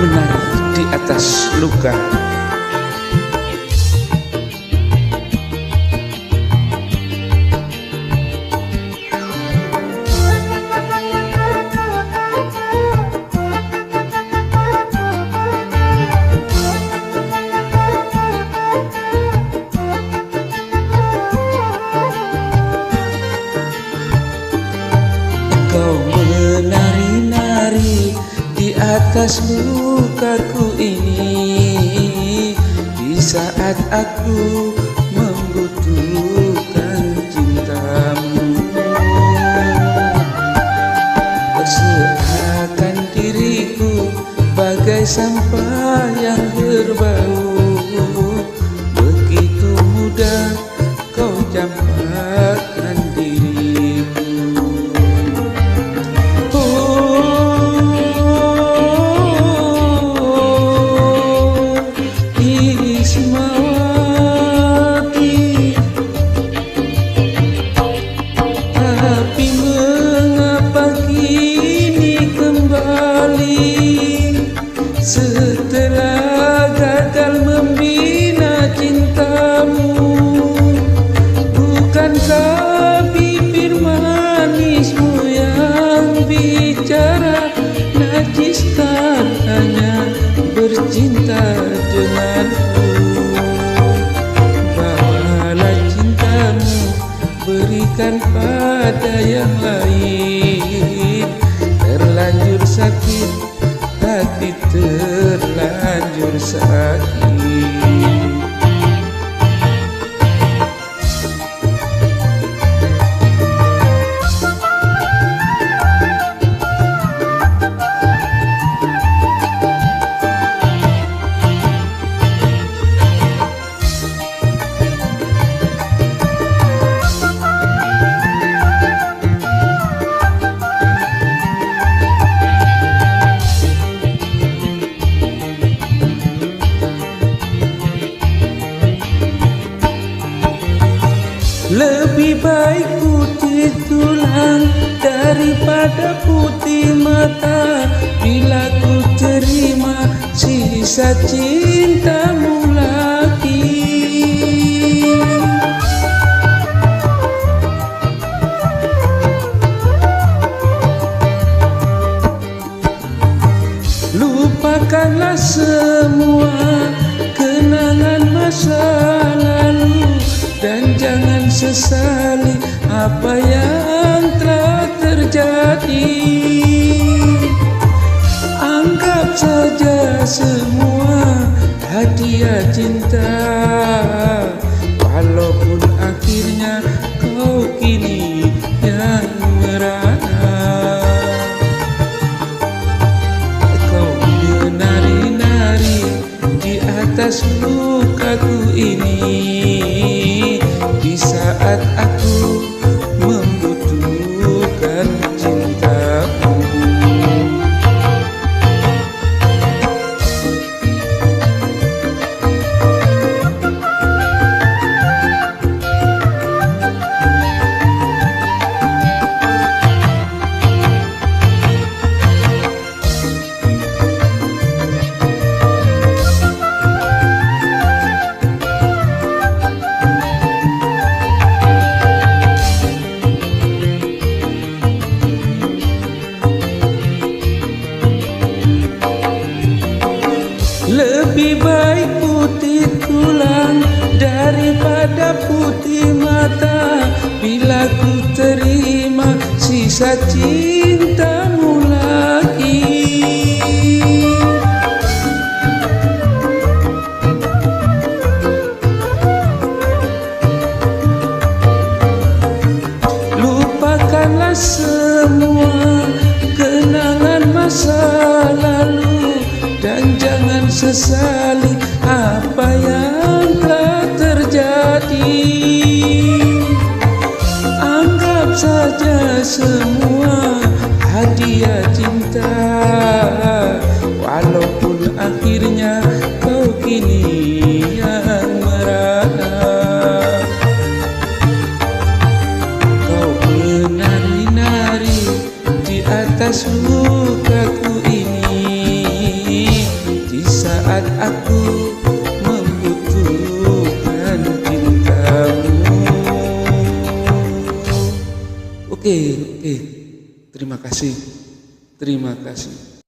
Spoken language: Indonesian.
menari di atas luka. Kau menari-nari di atas lukaku ini Di saat aku membutuhkan cintamu. Seakan diriku bagai sampah tanpa pada yang lain. Terlanjur sakit Hati terlanjur sakit. Lebih baik putih tulang daripada putih mata. Bila ku terima sisa cintamu lagi. Lupakanlah semua jangan sesali apa yang telah terjadi. Anggap saja semua hadiah cinta. Walaupun akhirnya kau kini yang merana. Kau menari-nari di atas lukaku ini daripada putih mata Bila ku terima sisa cintamu lagi. Lupakanlah semua kenangan masa lalu Dan jangan sesali apa yang Anggap saja semua hadiah cinta. Walaupun akhirnya kau kini yang merana Kau menari-nari di atas lukaku Oke, oke. Terima kasih. Terima kasih